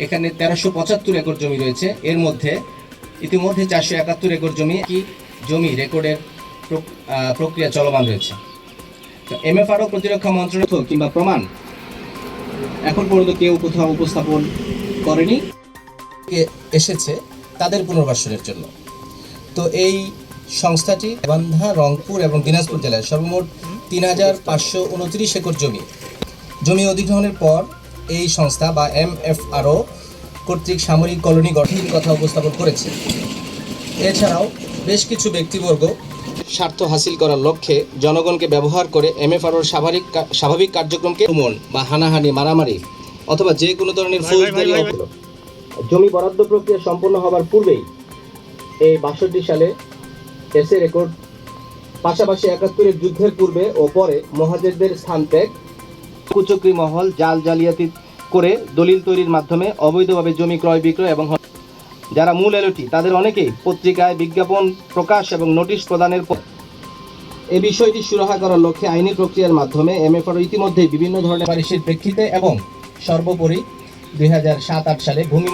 এখানে তেরোশো পঁচাত্তর একর জমি রয়েছে। এর মধ্যে ইতিমধ্যে চারশো একাত্তর একর জমি কি জমি রেকর্ডের প্রক- প্রক্রিয়া চলমান রয়েছে। তো এমএফআরও প্রতিরক্ষা মন্ত্রণালয় কিংবা প্রমাণ এখন পর্যন্ত কেউ কোথাও উপস্থাপন করেনি। এসেছে তাদের পুনর্বাসনের জন্য। তো এই সংস্থাটি বান্ধা, রংপুর এবং দিনাজপুর জেলায় সর্বমোট তিন হাজার পাঁচশো উনত্রিশ একর জমি। জমি অধিগ্রহণের পর এই সংস্থা বা এমএফআরও কর্তৃক সামরিক কলোনি গঠনের কথা উপস্থাপন করেছে। এছাড়াও বেশ কিছু ব্যক্তিবর্গ স্বার্থ হাসিল করার লক্ষ্যে জনগণকে ব্যবহার করে এমএফআরওর স্বাভাবিক স্বাভাবিক কার্যক্রমকে উমন বা হানাহানি মারামারি অথবা যে কোনো ধরনের ফৌজদারি জমি বরাদ্দ প্রক্রিয়া সম্পন্ন হবার পূর্বেই এই বাষট্টি সালে এসে রেকর্ড পাশাপাশি একাত্তরের যুদ্ধের পূর্বে ও পরে মহাজেরদের স্থান ত্যাগ কুচক্রি মহল, জাল জালিয়াতি করে দলিল তৈরির মাধ্যমে অবৈধভাবে জমি ক্রয় বিক্রয় এবং যারা মূল এলোটি তাদের অনেকেই পত্রিকায় বিজ্ঞাপন প্রকাশ এবং নোটিশ প্রদানের পর এ বিষয়টি সুরাহা করার লক্ষ্যে আইনি প্রক্রিয়ার মাধ্যমে এমএফআর ইতিমধ্যে বিভিন্ন ধরনের পারিশির প্রেক্ষিতে এবং সর্বোপরি দুই হাজার সাত আট সালে ভূমি